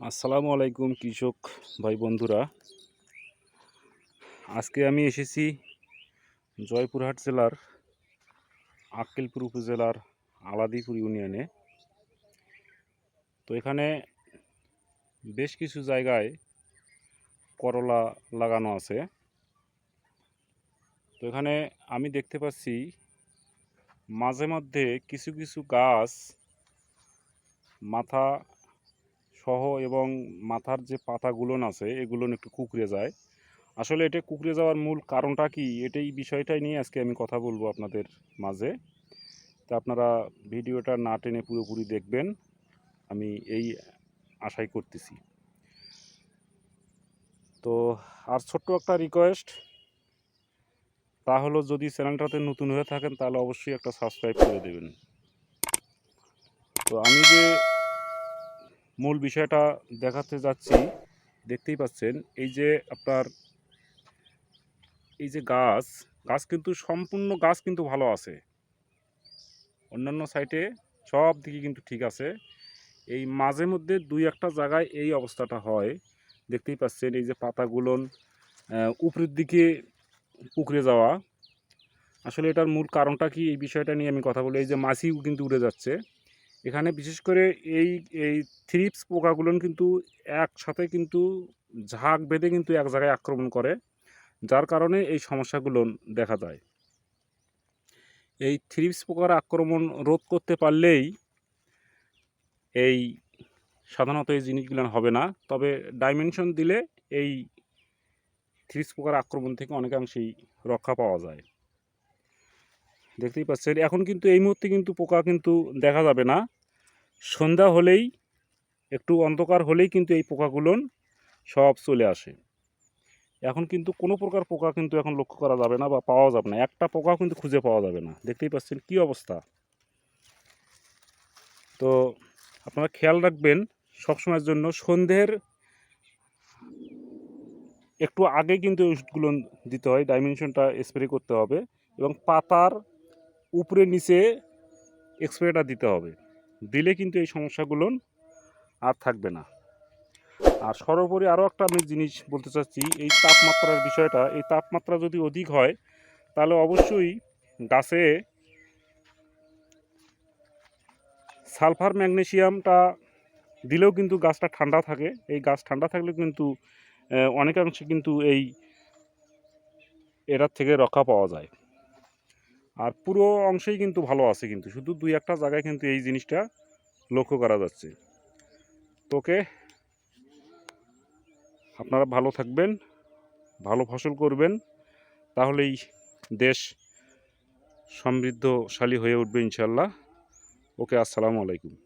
আসসালামু আলাইকুম কৃষক ভাই বন্ধুরা। আজকে আমি এসেছি জয়পুরহাট জেলার আক্কেলপুর উপজেলার আলাদিপুর ইউনিয়নে। তো এখানে বেশ কিছু জায়গায় করলা লাগানো আছে। তো এখানে আমি দেখতে পাচ্ছি মাঝে মধ্যে কিছু কিছু গাছ মাথা সহ এবং মাথার যে পাতাগুলো আছে, এগুলো একটু কুকড়ে যায়। আসলে এটা কুকড়ে যাওয়ার মূল কারণটা কি? এটাই বিষয়টাই নিয়ে আজকে আমি কথা বলব আপনাদের মাঝে। তা আপনারা ভিডিওটা না টেনে পুরোপুরি দেখবেন। আমি এই আশাই করতেছি। তো আর ছোট্ট একটা রিকোয়েস্ট তা হলো যদি চ্যানেলটাতে নতুন হয়ে থাকেন, তাহলে অবশ্যই একটা সাবস্ক্রাইব করে দেবেন। তো আমি যে মূল বিষয়টা দেখাতে যাচ্ছি। দেখতেই পাচ্ছেন, এই যে আপনার, এই যে গাছ গাছ কিন্তু সম্পূর্ণ গাছ কিন্তু ভালো আছে। অন্যান্য সাইটে সব দিকে কিন্তু ঠিক আছে। এই মাঝে মধ্যে দুই একটা জায়গায় এই অবস্থাটা হয়। দেখতেই পাচ্ছেন, এই যে পাতাগুলোন উপরের দিকে পুকুরে যাওয়া। আসলে এটার মূল কারণটা কি এই বিষয়টা নিয়ে আমি কথা বলি। এই যে মাছিও কিন্তু উড়ে যাচ্ছে। এখানে বিশেষ করে এই এই থ্রিপস পোকাগুলো কিন্তু একসাথে কিন্তু ঝাঁক বেঁধে কিন্তু এক জায়গায় আক্রমণ করে, যার কারণে এই সমস্যাগুলো দেখা যায়। এই থ্রিপস পোকার আক্রমণ রোধ করতে পারলেই এই সাধারণত এই জিনিসগুলো হবে না, তবে ডাইমেনশন দিলে এই থ্রিপস পোকার আক্রমণ থেকে অনেকাংশেই রক্ষা পাওয়া যায়। দেখতেই পাচ্ছেন। এখন কিন্তু এই মুহূর্তে কিন্তু পোকা কিন্তু দেখা যাবে না। সন্ধ্যা হলেই, একটু অন্ধকার হলেই কিন্তু এই পোকাগুলোন সব চলে আসে। এখন কিন্তু কোনো প্রকার পোকা কিন্তু এখন লক্ষ্য করা যাবে না বা পাওয়া যাবে না। একটা পোকাও কিন্তু খুঁজে পাওয়া যাবে না। দেখতেই পাচ্ছেন কি অবস্থা। তো আপনারা খেয়াল রাখবেন, সবসময়ের জন্য সন্ধ্যের একটু আগে কিন্তু ওষুধগুলো দিতে হয়। ডাইমেনশনটা স্প্রে করতে হবে এবং পাতার উপরে নিচে স্প্রেটা দিতে হবে। দিলে কিন্তু এই সমস্যাগুলো আর থাকবে না। আর সর্বোপরি আরও একটা আমি জিনিস বলতে চাচ্ছি, এই তাপমাত্রার বিষয়টা, এই তাপমাত্রা যদি অধিক হয়, তাহলে অবশ্যই গাছে সালফার ম্যাগনেসিয়ামটা দিলেও কিন্তু গাছটা ঠান্ডা থাকে। এই গাছ ঠান্ডা থাকলে কিন্তু অনেকাংশে কিন্তু এই এটার থেকে রক্ষা পাওয়া যায়। আর পুরো অংশেই কিন্তু ভালো আছে কিন্তু। শুধু দুই একটা জায়গায় কিন্তু এই জিনিসটা লক্ষ্য করা যাচ্ছে। তোকে আপনারা ভালো থাকবেন, ভালো ফসল করবেন, তাহলেই দেশ সমৃদ্ধশালী হয়ে উঠবে ইনশাল্লাহ ওকে, আসসালামু আলাইকুম।